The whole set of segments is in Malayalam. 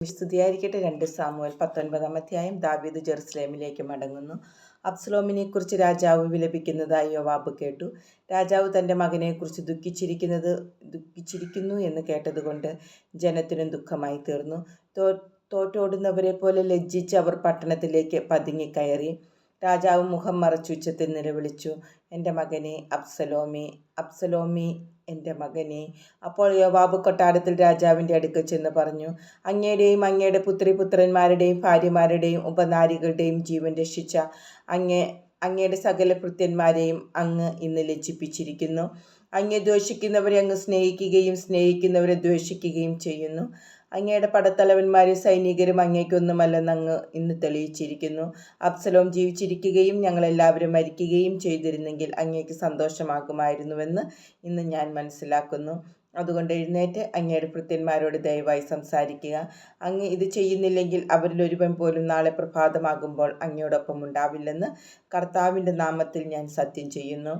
സ്തുതിയായിരിക്കട്ടെ രണ്ട് സാമുവൽ പത്തൊൻപതാം അധ്യായം ദാവീദ് ജെറുസലേമിലേക്ക് മടങ്ങുന്നു. അബ്സലോമിനെക്കുറിച്ച് രാജാവ് വിലപിക്കുന്നതായി യോവാബ് കേട്ടു. രാജാവ് തന്റെ മകനെക്കുറിച്ച് ദുഃഖിച്ചിരിക്കുന്നത് ദുഃഖിച്ചിരിക്കുന്നു എന്ന് കേട്ടതുകൊണ്ട് ജനത്തിനും ദുഃഖമായി തീർന്നു. തോ തോറ്റോടുന്നവരെ പോലെ ലജ്ജിച്ച് അവർ പട്ടണത്തിലേക്ക് പതുങ്ങിക്കയറി രാജാവ് മുഖം മറച്ചുച്ചത്തിൽ നിലവിളിച്ചു. എന്റെ മകനെ അബ്സലോമി അബ്സലോമി എന്റെ മകനെ. അപ്പോൾ യോവാബ് കൊട്ടാരത്തിൽ രാജാവിന്റെ അടുക്കൽ ചെന്ന് പറഞ്ഞു അങ്ങയുടെയും അങ്ങയുടെ പുത്രി പുത്രന്മാരുടെയും ഭാര്യമാരുടെയും ഉപനാരികളുടെയും ജീവൻ രക്ഷിച്ച അങ്ങേ അങ്ങയുടെ സകല കൃത്യന്മാരെയും അങ്ങ് ഇന്ന് ലജ്ജിപ്പിച്ചിരിക്കുന്നു. അങ്ങേ ദ്വേഷിക്കുന്നവരെ അങ്ങ് സ്നേഹിക്കുകയും സ്നേഹിക്കുന്നവരെ ദ്വേഷിക്കുകയും ചെയ്യുന്നു. അങ്ങയുടെ പടത്തലവന്മാരും സൈനികരും അങ്ങേക്കൊന്നുമല്ലെന്ന് അങ്ങ് ഇന്ന് തെളിയിച്ചിരിക്കുന്നു. അബ്സലോം ജീവിച്ചിരിക്കുകയും ഞങ്ങളെല്ലാവരും മരിക്കുകയും ചെയ്തിരുന്നെങ്കിൽ അങ്ങേക്ക് സന്തോഷമാകുമായിരുന്നുവെന്ന് ഇന്ന് ഞാൻ മനസ്സിലാക്കുന്നു. അതുകൊണ്ട് എഴുന്നേറ്റ് അങ്ങയുടെ ഭൃത്യന്മാരോട് ദയവായി സംസാരിക്കുക. അങ്ങ് ഇത് ചെയ്യുന്നില്ലെങ്കിൽ അവരിൽ ഒരുവൻ പോലും നാളെ പ്രഭാതമാകുമ്പോൾ അങ്ങയോടൊപ്പം ഉണ്ടാവില്ലെന്ന് കർത്താവിന്റെ നാമത്തിൽ ഞാൻ സത്യം ചെയ്യുന്നു.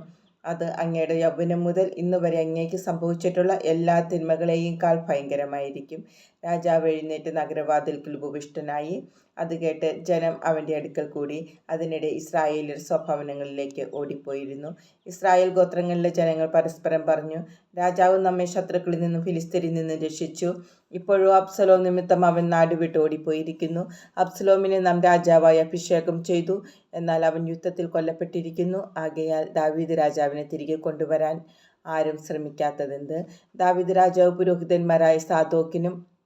അത് അങ്ങയുടെ യൗവനം മുതൽ ഇന്ന് വരെ അങ്ങേക്ക് സംഭവിച്ചിട്ടുള്ള എല്ലാ തിന്മകളെയും കാൾ ഭയങ്കരമായിരിക്കും. രാജാവ് എഴുന്നേറ്റ് നഗരവാതിൽക്കൽ ഉപവിഷ്ടനായി. അത് കേട്ട് ജനം അവന്റെ അടുക്കൽ കൂടി അതിനിടെ ഇസ്രായേലിയർ സ്വഭവനങ്ങളിലേക്ക് ഓടിപ്പോയിരുന്നു. ഇസ്രായേൽ ഗോത്രങ്ങളിലെ ജനങ്ങൾ പരസ്പരം പറഞ്ഞു രാജാവ് നമ്മെ ശത്രുക്കളിൽ നിന്നും ഫിലിസ്തീനിൽ നിന്നും രക്ഷിച്ചു. ഇപ്പോഴും അബ്സലോം നിമിത്തം അവൻ നാടുവിട്ട് ഓടിപ്പോയിരിക്കുന്നു. അബ്സലോമിനെ നാം രാജാവായി അഭിഷേകം ചെയ്തു. എന്നാൽ അവൻ യുദ്ധത്തിൽ കൊല്ലപ്പെട്ടിരിക്കുന്നു. ആകയാൽ ദാവീദ് രാജാവിനെ തിരികെ കൊണ്ടുവരാൻ ആരും ശ്രമിക്കാത്തതെന്ത്? ദാവീദ് രാജാവ് പുരോഹിതന്മാരായ സാദോക്കിനും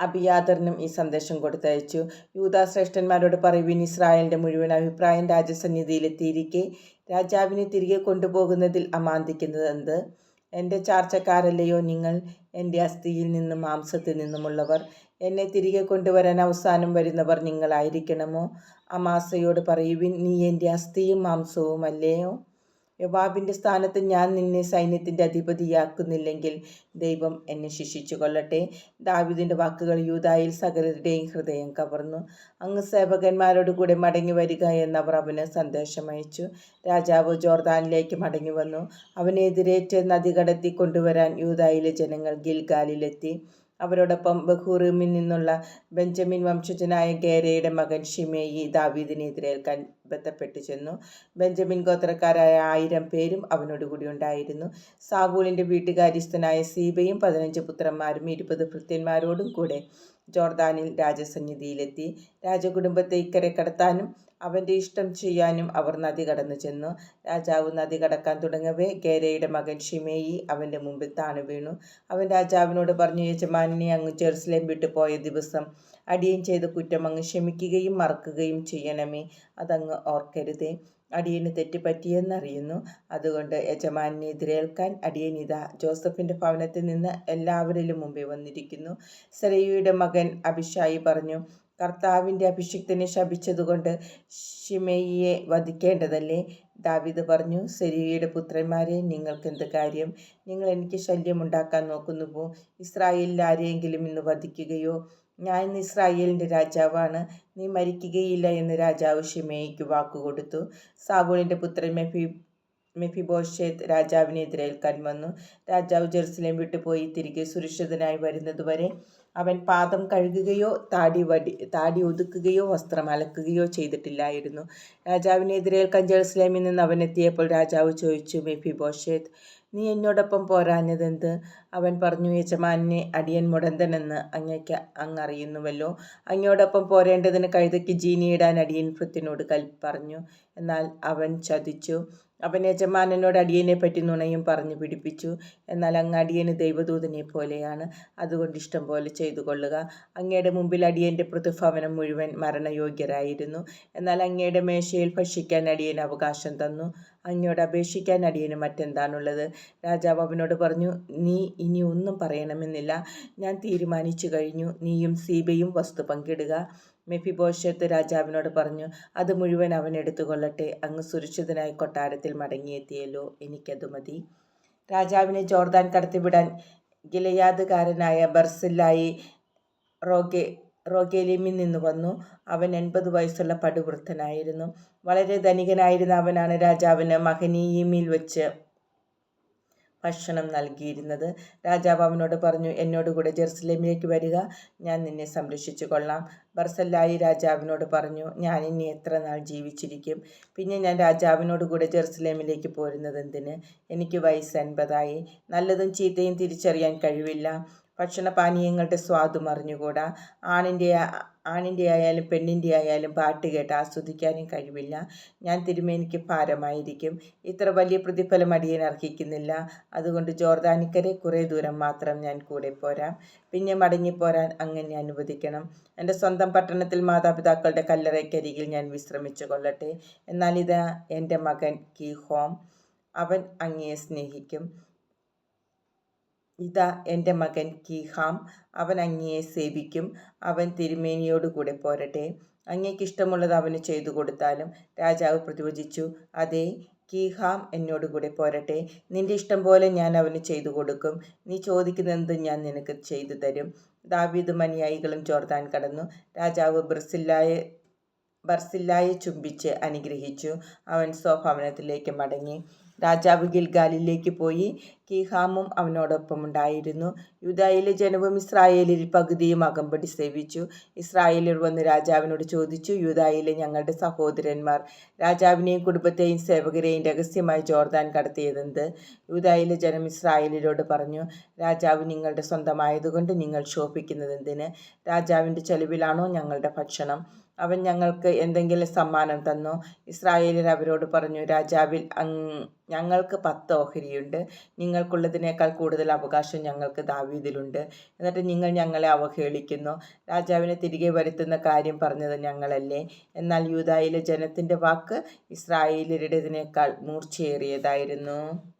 അബിയാദറിനും ഈ സന്ദേശം കൊടുത്തയച്ചു. യൂതാശ്രേഷ്ഠന്മാരോട് പറയുവിൻ ഇസ്രായേലിന്റെ മുഴുവൻ അഭിപ്രായം രാജസന്നിധിയിലെത്തിയിരിക്കെ രാജാവിനെ തിരികെ കൊണ്ടുപോകുന്നതിൽ അമാന്തിക്കുന്നത് എന്ത്? എന്റെ ചാർച്ചക്കാരല്ലയോ നിങ്ങൾ? എന്റെ അസ്ഥിയിൽ നിന്നും മാംസത്തിൽ നിന്നുമുള്ളവർ. എന്നെ തിരികെ കൊണ്ടുവരാൻ അവസാനം വരുന്നവർ നിങ്ങളായിരിക്കണമോ? അമാസയോട് പറയുവിൻ നീ എന്റെ അസ്ഥിയും മാംസവും അല്ലയോ യവാബിന്റെ സ്ഥാനത്ത് ഞാൻ നിന്നെ സൈന്യത്തിന്റെ അധിപതിയാക്കുന്നില്ലെങ്കിൽ ദൈവം എന്നെ ശിക്ഷിച്ചു കൊള്ളട്ടെ ദാവിദിന്റെ വാക്കുകൾ യൂതായിൽ സകലരുടെയും ഹൃദയം കവർന്നു. അങ്ങ് സേവകന്മാരോട് കൂടെ മടങ്ങി വരിക എന്നവർ അവന് സന്ദേശമയച്ചു രാജാവ് ജോർദാനിലേക്ക് മടങ്ങി വന്നു. അവനെതിരേറ്റ് നദി കടത്തി കൊണ്ടുവരാൻ യൂതായിലെ ജനങ്ങൾ ഗിൽഗാലിലെത്തി. അവരോടൊപ്പം ബഹൂറിമിൽ നിന്നുള്ള ബെഞ്ചമിൻ വംശജനായ ഗേരയുടെ മകൻ ഷിമേയി ദാവീദിനെതിരേൽക്കാൻ ബന്ധപ്പെട്ട് ചെന്നു. ബെഞ്ചമിൻ ഗോത്രക്കാരായ ആയിരം പേരും അവനോടുകൂടി ഉണ്ടായിരുന്നു. സാബൂളിന്റെ വീട്ടുകാര്യസ്ഥനായ സീബയും പതിനഞ്ച് പുത്രന്മാരും ഇരുപത് ഭൃത്യന്മാരോടും കൂടെ ജോർദാനിൽ രാജസന്നിധിയിലെത്തി രാജകുടുംബത്തെ ഇക്കരെ കടത്താനും അവന്റെ ഇഷ്ടം ചെയ്യാനും അവർ നദി കടന്നു ചെന്നു. രാജാവ് നദി കടക്കാൻ തുടങ്ങവേ ഗേരയുടെ മകൻ ഷിമേയി അവന്റെ മുമ്പിൽ താണു വീണു. അവൻ രാജാവിനോട് പറഞ്ഞു യജമാനെ അങ്ങ് ജെറുസലേം വിട്ടു പോയ ദിവസം അടിയൻ ചെയ്ത കുറ്റം അങ്ങ് ക്ഷമിക്കുകയും മറക്കുകയും ചെയ്യണമേ അതങ്ങ് ഓർക്കരുതേ. അടിയന് തെറ്റുപറ്റിയെന്നറിയുന്നു. അതുകൊണ്ട് യജമാനെ എതിരേൽക്കാൻ അടിയൻ ഇതാ ജോസഫിന്റെ ഭവനത്തിൽ നിന്ന് എല്ലാവരിലും മുമ്പേ വന്നിരിക്കുന്നു. സെറയുടെ മകൻ അഭിഷായി പറഞ്ഞു കർത്താവിന്റെ അഭിഷിക്തനെ ശപിച്ചതുകൊണ്ട് ഷിമയിയെ വധിക്കേണ്ടതല്ലേ? ദാവിദ് പറഞ്ഞു സെരിയയുടെ പുത്രന്മാരെ നിങ്ങൾക്കെന്ത് കാര്യം? നിങ്ങൾ എനിക്ക് ശല്യമുണ്ടാക്കാൻ നോക്കുന്നുവോ? ഇസ്രായേലിൽ ആരെയെങ്കിലും ഇന്ന് വധിക്കുകയോ? ഞാൻ ഇസ്രായേലിന്റെ രാജാവാണ്. നീ മരിക്കുകയില്ല എന്ന് രാജാവ് ഷിമേയ്ക്ക് വാക്കുകൊടുത്തു. സാബുളിന്റെ പുത്രൻ മെഫി മെഫിബോഷേത്ത് രാജാവിനെ എതിരേൽക്കാൻ വന്നു. രാജാവ് ജെറുസലേം വിട്ടുപോയി. തിരികെ സുരക്ഷിതനായി വരുന്നതുവരെ അവൻ പാദം കഴുകുകയോ താടി വടി താടി ഒതുക്കുകയോ വസ്ത്രം അലക്കുകയോ ചെയ്തിട്ടില്ലായിരുന്നു. രാജാവിനെതിരെ ജെറുസലേമിൽ നിന്ന് അവനെത്തിയപ്പോൾ രാജാവ് ചോദിച്ചു മെഫിബോഷേത്ത് നീ എന്നോടൊപ്പം പോരാഞ്ഞതെന്ത്? അവൻ പറഞ്ഞു യജമാനെ അടിയൻ മുടന്തനെന്ന് അങ്ങയ്ക്ക് അങ്ങറിയുന്നുവല്ലോ. അങ്ങയോടൊപ്പം പോരേണ്ടതിന് കഴുതയ്ക്ക് ജീനിയിടാൻ അടിയൻ ഭൃത്തിനോട് കൽ പറഞ്ഞു. എന്നാൽ അവൻ ചതിച്ചു. അവൻ യജമാനനോട് അടിയനെ പറ്റി നുണയും പറഞ്ഞു പിടിപ്പിച്ചു. എന്നാൽ അങ്ങ് അടിയന് ദൈവദൂതനെ പോലെയാണ്. അതുകൊണ്ട് ഇഷ്ടം പോലെ ചെയ്തു കൊള്ളുക. അങ്ങയുടെ മുമ്പിൽ അടിയന്റെ പ്രതിഭവനം മുഴുവൻ മരണയോഗ്യരായിരുന്നു. എന്നാൽ അങ്ങയുടെ മേശയിൽ ഭക്ഷിക്കാൻ അടിയൻ അവകാശം തന്നു. അങ്ങയോട് അപേക്ഷിക്കാൻ അടിയന് മറ്റെന്താണുള്ളത്? രാജാവ് അവനോട് പറഞ്ഞു നീ ഇനി ഒന്നും പറയണമെന്നില്ല. ഞാൻ തീരുമാനിച്ചു കഴിഞ്ഞു. നീയും സീബയും വസ്തു പങ്കിടുക. മെഫിബോഷത്ത് രാജാവിനോട് പറഞ്ഞു അത് മുഴുവൻ അവൻ എടുത്തുകൊള്ളട്ടെ. അങ്ങ് സുരക്ഷിതനായി കൊട്ടാരത്തിൽ മടങ്ങിയെത്തിയല്ലോ. എനിക്കത് മതി. രാജാവിനെ ജോർദാൻ കടത്തിവിടാൻ ഗിലയാദുകാരനായ ബർസില്ലായി റോഗെ റോഗേലിമിൽ നിന്ന് വന്നു. അവൻ എൺപത് വയസ്സുള്ള പടുവൃദ്ധനായിരുന്നു. വളരെ ധനികനായിരുന്ന അവനാണ് രാജാവിന് മഹനീയിമിൽ വെച്ച് ഭക്ഷണം നൽകിയിരുന്നത്. രാജാവ് അവനോട് പറഞ്ഞു എന്നോടുകൂടെ ജെറുസലേമിലേക്ക് വരിക. ഞാൻ നിന്നെ സംരക്ഷിച്ചു കൊള്ളാം. ബർസല്ലായി രാജാവിനോട് പറഞ്ഞു ഞാൻ ഇനി എത്ര നാൾ ജീവിച്ചിരിക്കും? പിന്നെ ഞാൻ രാജാവിനോട് കൂടെ ജെറുസലേമിലേക്ക് പോരുന്നത് എന്തിന്? എനിക്ക് വയസ്സ് എൺപതായി. നല്ലതും ചീത്തയും തിരിച്ചറിയാൻ കഴിവില്ല. ഭക്ഷണപാനീയങ്ങളുടെ സ്വാദും അറിഞ്ഞുകൂടാ. ആണിന്റെ ആണിന്റെ ആയാലും പെണ്ണിന്റെ ആയാലും പാട്ട് കേട്ട് ആസ്വദിക്കാനും കഴിവില്ല. ഞാൻ തിരുമേനിക്ക് ഭാരമായിരിക്കും. ഇത്ര വലിയ പ്രതിഫലം അടിയൻ അർഹിക്കുന്നില്ല. അതുകൊണ്ട് ജോർദാനിക്കരെ കുറേ ദൂരം മാത്രം ഞാൻ കൂടെ പോരാം. പിന്നെ മടങ്ങിപ്പോരാൻ അങ്ങനെ അനുവദിക്കണം. എന്റെ സ്വന്തം പട്ടണത്തിൽ മാതാപിതാക്കളുടെ കല്ലറയ്ക്കരികിൽ ഞാൻ വിശ്രമിച്ചു കൊള്ളട്ടെ. എന്നാൽ ഇത് എന്റെ മകൻ കീഹോം. അവൻ അങ്ങയെ സ്നേഹിക്കും. ഇതാ എന്റെ മകൻ കീഹാം. അവൻ അങ്ങയെ സേവിക്കും. അവൻ തിരുമേനിയോട് കൂടെ പോരട്ടെ. അങ്ങേക്ക് ഇഷ്ടമുള്ളത് അവന് ചെയ്തു കൊടുത്താലും രാജാവ് പ്രതിവചിച്ചു അതെ കീഹാം എന്നോട് കൂടെ പോരട്ടെ. നിന്റെ ഇഷ്ടം പോലെ ഞാൻ അവന് ചെയ്തു കൊടുക്കും. നീ ചോദിക്കുന്നതെന്തും ഞാൻ നിനക്ക് ചെയ്തു തരും ദാവീദും അനുയായികളും ജോർദാൻ കടന്നു. രാജാവ് ബ്രസില്ലായ ബർസില്ലായെ ചുംബിച്ച് അനുഗ്രഹിച്ചു. അവൻ സ്വഭവനത്തിലേക്ക് മടങ്ങി. രാജാവ് ഗിൽഗാലിലേക്ക് പോയി. കീഹാമും അവനോടൊപ്പം ഉണ്ടായിരുന്നു. യൂതായിലെ ജനവും ഇസ്രായേലിൽ പകുതിയും അകമ്പടി സേവിച്ചു. ഇസ്രായേലിൽ വന്ന് രാജാവിനോട് ചോദിച്ചു യുദായിലെ ഞങ്ങളുടെ സഹോദരന്മാർ രാജാവിനെയും കുടുംബത്തെയും സേവകരെയും രഹസ്യമായി ജോർദാൻ കടത്തിയതെന്ത്? യുദായിലെ ജനം ഇസ്രായേലിനോട് പറഞ്ഞു രാജാവ് നിങ്ങളുടെ സ്വന്തമായതുകൊണ്ട് നിങ്ങൾ ശോഭിക്കുന്നത് എന്തിന് രാജാവിന്റെ ചെലവിലാണോ ഞങ്ങളുടെ ഭക്ഷണം? അവൻ ഞങ്ങൾക്ക് എന്തെങ്കിലും സമ്മാനം തന്നു. ഇസ്രായേലിൽ അവരോട് പറഞ്ഞു രാജാവിൽ ഞങ്ങൾക്ക് പത്ത് ഓഹരിയുണ്ട്. നിങ്ങൾക്കുള്ളതിനേക്കാൾ കൂടുതൽ അവകാശം ഞങ്ങൾക്ക് ദാവീദിലുണ്ട്. എന്നിട്ട് നിങ്ങൾ ഞങ്ങളെ അവഹേളിക്കുന്നു. രാജാവിനെ തിരികെ വരുത്തുന്ന കാര്യം പറഞ്ഞത് ഞങ്ങളല്ലേ. എന്നാൽ യൂതായിലെ ജനത്തിന്റെ വാക്ക് ഇസ്രായേലരുടേതിനേക്കാൾ മൂർച്ചയേറിയതായിരുന്നു.